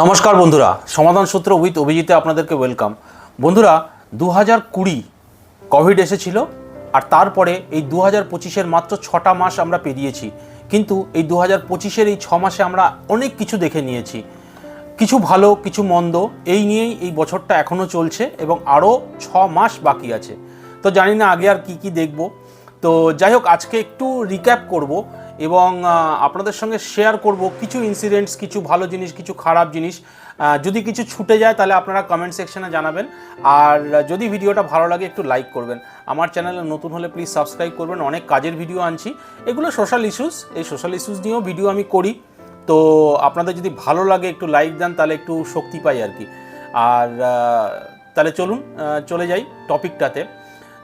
নমস্কার বন্ধুরা, সমাধান সূত্র উইথ অভিজিতে আপনাদেরকে ওয়েলকাম বন্ধুরা দু হাজার কুড়ি কোভিড এসেছিল আর তারপরে এই দু হাজার পঁচিশের মাত্র ছটা মাস আমরা পেরিয়েছি। কিন্তু এই দু হাজার পঁচিশের এই ছ মাসে আমরা অনেক কিছু দেখে নিয়েছি। কিছু ভালো, কিছু মন্দ, এই নিয়েই এই বছরটা এখনও চলছে এবং আরও ছ মাস বাকি আছে। তো জানি না আগে আর কি কি দেখব। তো যাই হোক, আজকে একটু রিক্যাপ করব। এবং আপনাদের সঙ্গে শেয়ার করব কিছু ইনসিডেন্টস কিছু ভালো জিনিস, কিছু খারাপ জিনিস। যদি কিছু ছুটে যায়, তাহলে আপনারা কমেন্ট সেকশনে জানাবেন। আর যদি ভিডিওটা ভালো লাগে, একটু লাইক করবেন। আমার চ্যানেলে নতুন হলে প্লিজ সাবস্ক্রাইব করবেন। অনেক কাজের ভিডিও আনছি। এগুলো সোশ্যাল ইস্যুস এই সোশ্যাল ইস্যুস নিয়েও ভিডিও আমি করি। তো, আপনাদের যদি ভালো লাগে, একটু লাইক দেন, তাহলে একটু শক্তি পাই আর কি। আর তাহলে চলুন চলে যাই টপিকটাতে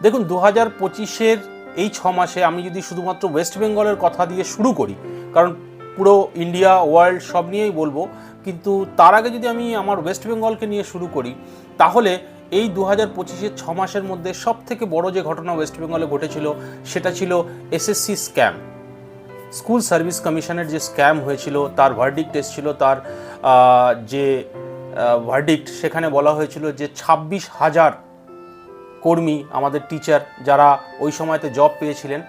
দেখুন দু হাজার পঁচিশের এই ছ মাসে আমি যদি শুধুমাত্র ওয়েস্ট বেঙ্গলের কথা দিয়ে শুরু করি, কারণ পুরো ইন্ডিয়া ওয়ার্ল্ড সব নিয়েই বলব, কিন্তু তার আগে যদি আমি আমার ওয়েস্ট বেঙ্গলকে নিয়ে শুরু করি, তাহলে এই দু হাজার পঁচিশের ছ মাসের মধ্যে সব থেকে বড় যে ঘটনা ওয়েস্ট বেঙ্গলে ঘটেছিল, সেটা ছিল এসএসসি স্ক্যাম স্কুল সার্ভিস কমিশনের যে স্ক্যাম হয়েছিল, তার ভার্ডিক্ট এসেছিল, তার যে ভার্ডিক্ট সেখানে বলা হয়েছিল যে ছাব্বিশ হাজার কর্মী, আমাদের টিচার যারা ওই সময়তে জব পেয়েছিলেন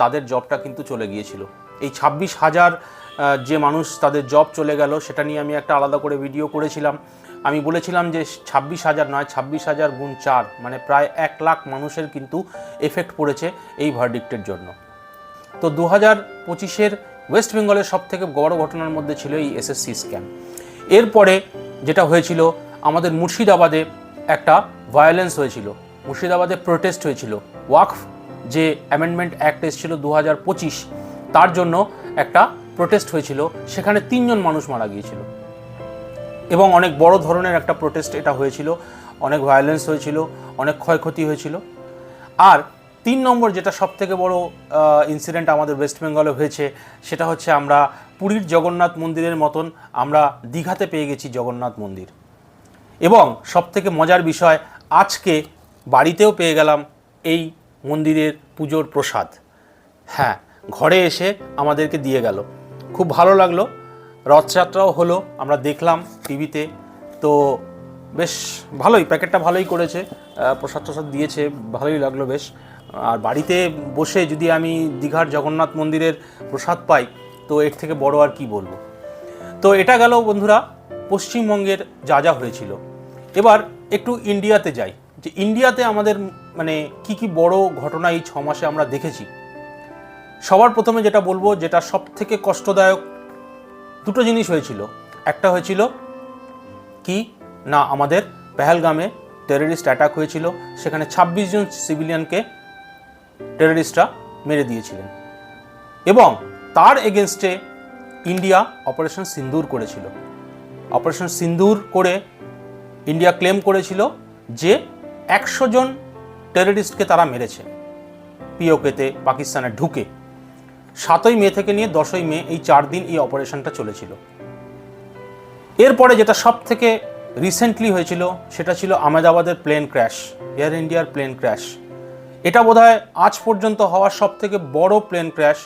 তাদের জবটা কিন্তু চলে গিয়েছিল। এই ছাব্বিশ হাজার যে মানুষ তাদের জব চলে গেল, সেটা নিয়ে আমি একটা আলাদা করে ভিডিও করেছিলাম। আমি বলেছিলাম যে ছাব্বিশ হাজার নয়, ছাব্বিশ হাজার গুণ চার মানে প্রায় এক লাখ মানুষের কিন্তু এফেক্ট পড়েছে এই ভার্ডিক্টের জন্য। তো দু হাজার পঁচিশের ওয়েস্ট বেঙ্গলের সব থেকে বড় ঘটনার মধ্যে ছিল এই এসএসসি স্ক্যাম এরপরে যেটা হয়েছিল, আমাদের মুর্শিদাবাদে একটা ভায়োলেন্স হয়েছিল। মুর্শিদাবাদে প্রোটেস্ট হয়েছিল। ওয়াকফ যে অ্যামেন্ডমেন্ট অ্যাক্ট এসেছিল দু হাজার পঁচিশ, তার জন্য একটা প্রোটেস্ট হয়েছিল, সেখানে তিনজন মানুষ মারা গিয়েছিল। এবং অনেক বড় ধরনের একটা প্রোটেস্ট এটা হয়েছিল, অনেক ভায়োলেন্স হয়েছিল, অনেক ক্ষয়ক্ষতি হয়েছিল। আর তিন নম্বর যেটা সব থেকে বড় ইনসিডেন্ট আমাদের ওয়েস্ট বেঙ্গলে হয়েছে, সেটা হচ্ছে আমরা পুরীর জগন্নাথ মন্দিরের মতন আমরা দীঘাতে পেয়ে গেছি জগন্নাথ মন্দির। এবং সব থেকে মজার বিষয়, আজকে বাড়িতেও পেয়ে গেলাম এই মন্দিরের পুজোর প্রসাদ। হ্যাঁ ঘরে এসে আমাদেরকে দিয়ে গেল। খুব ভালো লাগল। রথযাত্রাও হলো, আমরা দেখলাম টিভিতে। তো বেশ ভালোই, প্যাকেটটা ভালোই করেছে। প্রসাদ টসাদ দিয়েছে, ভালোই লাগল বেশ। আর বাড়িতে বসে যদি আমি দীঘার জগন্নাথ মন্দিরের প্রসাদ পাই, তো এর থেকে বড় আর কি বলব? তো এটা গেল বন্ধুরা, পশ্চিমবঙ্গের যা যা হয়েছিল। এবার একটু ইন্ডিয়াতে যাই। যে ইন্ডিয়াতে আমাদের মানে কি কি বড় ঘটনা এই ছ মাসে আমরা দেখেছি, সবার প্রথমে যেটা বলব, যেটা সব থেকে কষ্টদায়ক দুটো জিনিস হয়েছিল। একটা হয়েছিল কি? না, আমাদের পেহেলগামে টেররিস্ট অ্যাটাক হয়েছিল, সেখানে ২৬ জন সিভিলিয়ানকে টেররিস্টরা মেরে দিয়েছিলেন। এবং তার এগেনস্টে ইন্ডিয়া অপারেশন সিন্দুর করেছিল। অপারেশন সিন্দুর করে ইন্ডিয়া ক্লেম করেছিল যে একশো জন টেররিস্টকে তারা মেরেছে। পিওকেতে পাকিস্তানে ঢুকে। সাতই মে থেকে নিয়ে দশই মে এই চার দিন এই অপারেশনটা চলেছিল। এরপরে যেটা সব থেকে রিসেন্টলি হয়েছিল, সেটা ছিল আহমেদাবাদের প্লেন ক্র্যাশ এয়ার ইন্ডিয়ার প্লেন ক্র্যাশ এটা বোধহয় আজ পর্যন্ত হওয়া সব থেকে বড় প্লেন ক্র্যাশ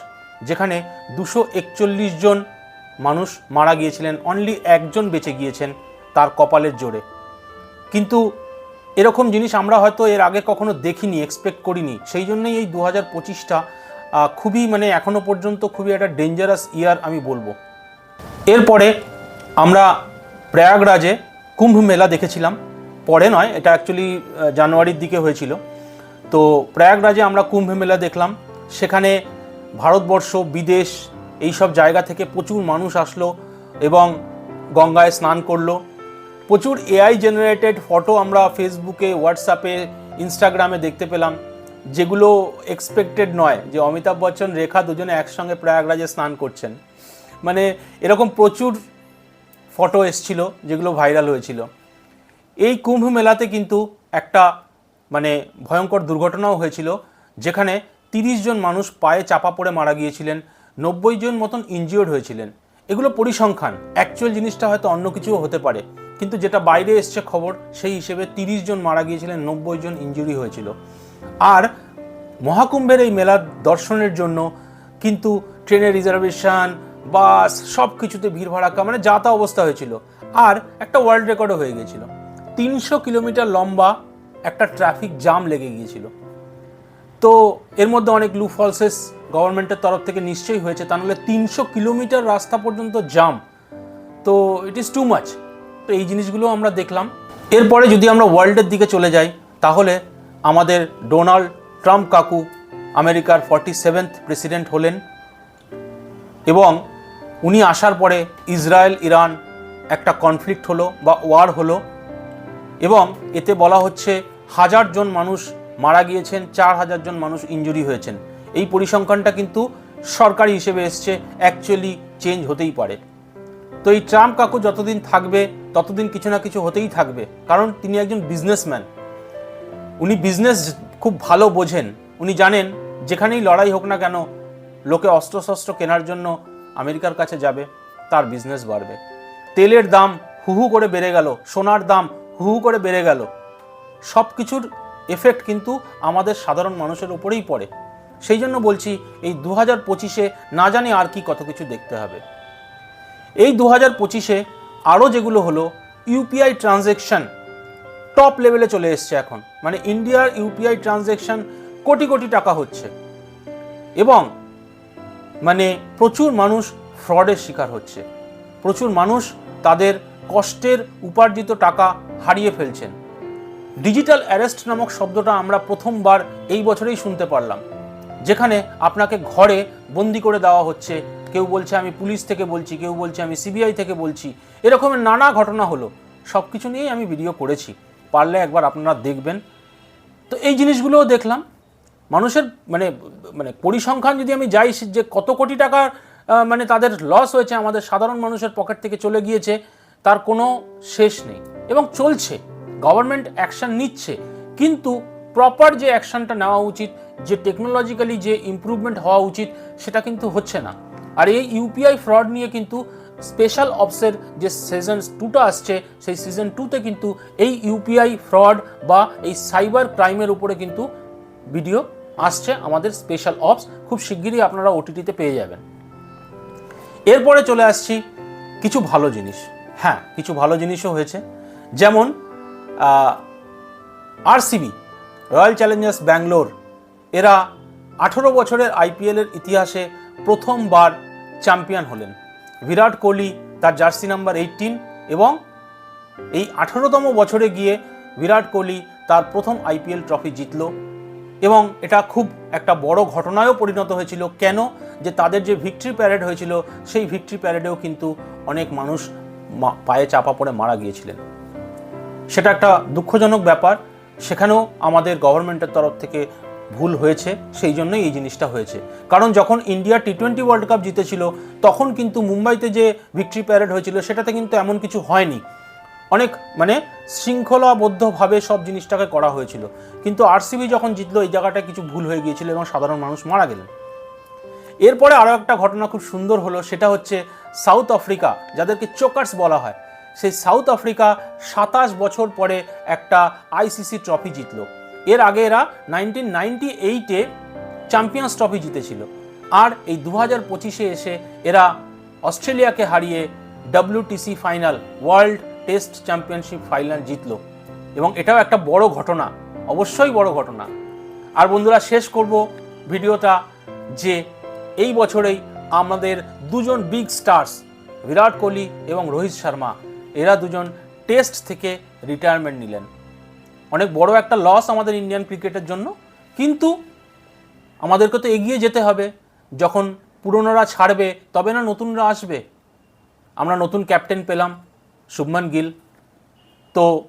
যেখানে দুশো একচল্লিশ জন মানুষ মারা গিয়েছিলেন অনলি একজন বেঁচে গিয়েছেন তার কপালের জোরে। কিন্তু এরকম জিনিস আমরা হয়তো এর আগে কখনো দেখিনি এক্সপেক্ট করিনি। সেই জন্যই এই দু হাজার পঁচিশটা খুবই মানে এখনও পর্যন্ত খুবই একটা ডেঞ্জারাস ইয়ার আমি বলব। এরপরে আমরা প্রয়াগরাজে কুম্ভ মেলা দেখেছিলাম। পরে নয়, এটা অ্যাকচুয়ালি জানুয়ারির দিকে হয়েছিল। তো প্রয়াগরাজে আমরা কুম্ভ মেলা দেখলাম। সেখানে ভারতবর্ষ, বিদেশ এই সব জায়গা থেকে প্রচুর মানুষ আসলো এবং গঙ্গায় স্নান করল। প্রচুর এআই জেনারেটেড ফটো আমরা ফেসবুকে হোয়াটসঅ্যাপে ইনস্টাগ্রামে দেখতে পেলাম, যেগুলো এক্সপেক্টেড নয় যে অমিতাভ বচ্চন, রেখা দুজনে একসঙ্গে প্রয়াগরাজে স্নান করছেন। মানে এরকম প্রচুর ফটো এসছিল যেগুলো ভাইরাল হয়েছিল। এই কুম্ভ মেলাতে কিন্তু একটা মানে ভয়ঙ্কর দুর্ঘটনাও হয়েছিল, যেখানে তিরিশ জন মানুষ পায়ে চাপা পড়ে মারা গিয়েছিলেন, নব্বই জন মতন ইনজিওর্ড হয়েছিলেন। এগুলো পরিসংখ্যান। অ্যাকচুয়াল জিনিসটা হয়তো অন্য কিছুও হতে পারে। কিন্তু যেটা বাইরে এসছে খবর, সেই হিসেবে তিরিশ জন মারা গিয়েছিলেন, নব্বই জন ইনজুরি হয়েছিল। আর মহাকুম্ভের এই মেলার দর্শনের জন্য কিন্তু ট্রেনের রিজার্ভেশন বাস সব কিছুতে ভিড় ভাড়াক্কা মানে যা তা অবস্থা হয়েছিল। আর একটা ওয়ার্ল্ড রেকর্ডও হয়ে গিয়েছিল। তিনশো কিলোমিটার লম্বা একটা ট্রাফিক জাম লেগে গিয়েছিল। তো এর মধ্যে অনেক লু ফলসেস গভর্নমেন্টের তরফ থেকে নিশ্চয়ই হয়েছে, তা নাহলে তিনশো কিলোমিটার রাস্তা পর্যন্ত জাম তো ইট ইজ টু মাচ তো এই জিনিসগুলো আমরা দেখলাম। এরপরে যদি আমরা ওয়ার্ল্ডের দিকে চলে যাই, তাহলে আমাদের ডোনাল্ড ট্রাম্প কাকু আমেরিকার ফর্টি সেভেন্থ প্রেসিডেন্ট হলেন এবং উনি আসার পরে ইসরায়েল, ইরান একটা কনফ্লিক্ট হলো বা ওয়ার হলো এবং এতে বলা হচ্ছে হাজার জন মানুষ মারা গিয়েছেন, চার হাজার জন মানুষ ইনজুরি হয়েছেন। এই পরিসংখ্যানটা কিন্তু সরকারি হিসেবে এসছে। অ্যাকচুয়ালি চেঞ্জ হতেই পারে। তো এই ট্রাম্প কাকু যতদিন থাকবে ততদিন কিছু না কিছু হতেই থাকবে। কারণ তিনি একজন বিজনেসম্যান উনি বিজনেস খুব ভালো বোঝেন। উনি জানেন, যেখানেই লড়াই হোক না কেন, লোকে অস্ত্রশস্ত্র কেনার জন্য আমেরিকার কাছে যাবে, তার বিজনেস বাড়বে। তেলের দাম হু হু করে বেড়ে গেল, সোনার দাম হু হু করে বেড়ে গেল। সব কিছুর এফেক্ট কিন্তু আমাদের সাধারণ মানুষের উপরেই পড়ে। সেই জন্য বলছি, এই দু হাজার পঁচিশে না জানি আর কি কত কিছু দেখতে হবে। এই দু হাজার পঁচিশে আরও যেগুলো হলো ইউপিআই ট্রানজেকশন টপ লেভেলে চলে এসছে এখন। মানে ইন্ডিয়ার ইউপিআই ট্রানজেকশন কোটি কোটি টাকা হচ্ছে। এবং মানে প্রচুর মানুষ ফ্রডের শিকার হচ্ছে। প্রচুর মানুষ তাদের কষ্টের উপার্জিত টাকা হারিয়ে ফেলছেন। ডিজিটাল অ্যারেস্ট নামক শব্দটা আমরা প্রথমবার এই বছরেই শুনতে পারলাম। যেখানে আপনাকে ঘরে বন্দি করে দেওয়া হচ্ছে কেউ বলছে আমি পুলিশ থেকে বলছি কেউ বলছে আমি সিবিআই থেকে বলছি এরকমের নানা ঘটনা হলো। সব কিছু নিয়েই আমি ভিডিও করেছি। পারলে একবার আপনারা দেখবেন। তো এই জিনিসগুলোও দেখলাম। মানুষের মানে মানে পরিসংখ্যান যদি আমি যাই যে কত কোটি আহ, মানে তাদের লস হয়েছে আমাদের সাধারণ মানুষের পকেট থেকে চলে গিয়েছে তার কোনো শেষ নেই। এবং চলছে। গভর্নমেন্ট অ্যাকশন নিচ্ছে। কিন্তু প্রপার যে অ্যাকশনটা নেওয়া উচিত যে টেকনোলজিক্যালি যে ইমপ্রুভমেন্ট হওয়া উচিত সেটা কিন্তু হচ্ছে না। আর এই ইউপিআই ফ্রড নিয়ে কিন্তু স্পেশাল অপসের যে সিজন টুটা আসছে, সেই সিজন টুতে কিন্তু এই ইউপিআই ফ্রড বা এই সাইবার ক্রাইমের উপরে কিন্তু ভিডিও আসছে আমাদের স্পেশাল অপস খুব শিগগিরই আপনারা ওটিটিতে পেয়ে যাবেন। এরপরে চলে আসছি কিছু ভালো জিনিস। হ্যাঁ কিছু ভালো জিনিসও হয়েছে। যেমন আরসিবি রয়্যাল চ্যালেঞ্জার্স ব্যাঙ্গালোর এরা আঠেরো বছরের আইপিএলের ইতিহাসে প্রথমবার চ্যাম্পিয়ন হলেন। বিরাট কোহলি তার জার্সি নাম্বার এইটিন এবং এই আঠেরোতম বছরে গিয়ে বিরাট কোহলি তার প্রথম আইপিএল ট্রফি জিতল এবং এটা খুব একটা বড় ঘটনায়ও পরিণত হয়েছিল। কেন? যে তাদের যে ভিক্টরি প্যারেড হয়েছিল, সেই ভিক্টরি প্যারেডেও কিন্তু অনেক মানুষ পায়ে চাপা পড়ে মারা গিয়েছিলেন। সেটা একটা দুঃখজনক ব্যাপার। সেখানেও আমাদের গভর্নমেন্টের তরফ থেকে ভুল হয়েছে, সেই জন্যই এই জিনিসটা হয়েছে। কারণ যখন India T twenty world cup জিতেছিল, তখন কিন্তু মুম্বাইতে যে ভিক্টরি প্যারেড হয়েছিল, সেটাতে কিন্তু এমন কিছু হয়নি। অনেক মানে শৃঙ্খলাবদ্ধভাবে সব জিনিসটাকে করা হয়েছিল। কিন্তু আরসিবি যখন জিতলো, এই জায়গাটায় কিছু ভুল হয়ে গিয়েছিল এবং সাধারণ মানুষ মারা গেলেন। এরপরে আরও একটা ঘটনা খুব সুন্দর হলো, সেটা হচ্ছে সাউথ আফ্রিকা, যাদেরকে চোকার্স বলা হয়। সেই সাউথ আফ্রিকা সাতাশ বছর পরে একটা আইসিসি ট্রফি জিতলো। এর আগে এরা নাইনটিন নাইনটি এইটে চ্যাম্পিয়ন্স ট্রফি জিতেছিল। আর এই দু হাজার পঁচিশে এসে এরা অস্ট্রেলিয়াকে হারিয়ে WTC final world test championship final জিতলো। এবং এটাও একটা বড় ঘটনা, অবশ্যই বড় ঘটনা। আর বন্ধুরা, শেষ করব ভিডিওটা যে এই বছরেই আমাদের দুজন বিগ স্টার্স বিরাট কোহলি এবং রোহিত শর্মা, এরা দুজন টেস্ট থেকে রিটায়ারমেন্ট নিলেন। অনেক বড় একটা লস আমাদের ইন্ডিয়ান ক্রিকেটের জন্য। কিন্তু আমাদেরকে তো এগিয়ে যেতে হবে। যখন পুরনোরা ছাড়বে, তবে না নতুনরা আসবে। আমরা নতুন ক্যাপ্টেন পেলাম, শুভমান গিল। তো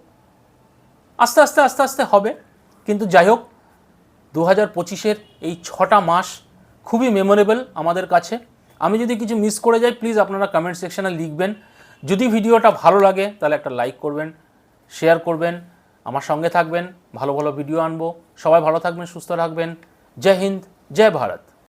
আস্তে আস্তে আস্তে আস্তে হবে। কিন্তু যাই হোক দু হাজার পঁচিশের এই ছটা মাস খুবই মেমোরেবল আমাদের কাছে। আমি যদি কিছু মিস করে যাই প্লিজ আপনারা কমেন্ট সেকশনে লিখবেন। যদি ভিডিওটা ভালো লাগে, তাহলে একটা লাইক করবেন শেয়ার করবেন। আমার সঙ্গে থাকবেন, ভালো ভালো ভিডিও আনব। সবাই ভালো থাকবেন, সুস্থ থাকবেন। জয় হিন্দ, জয় ভারত।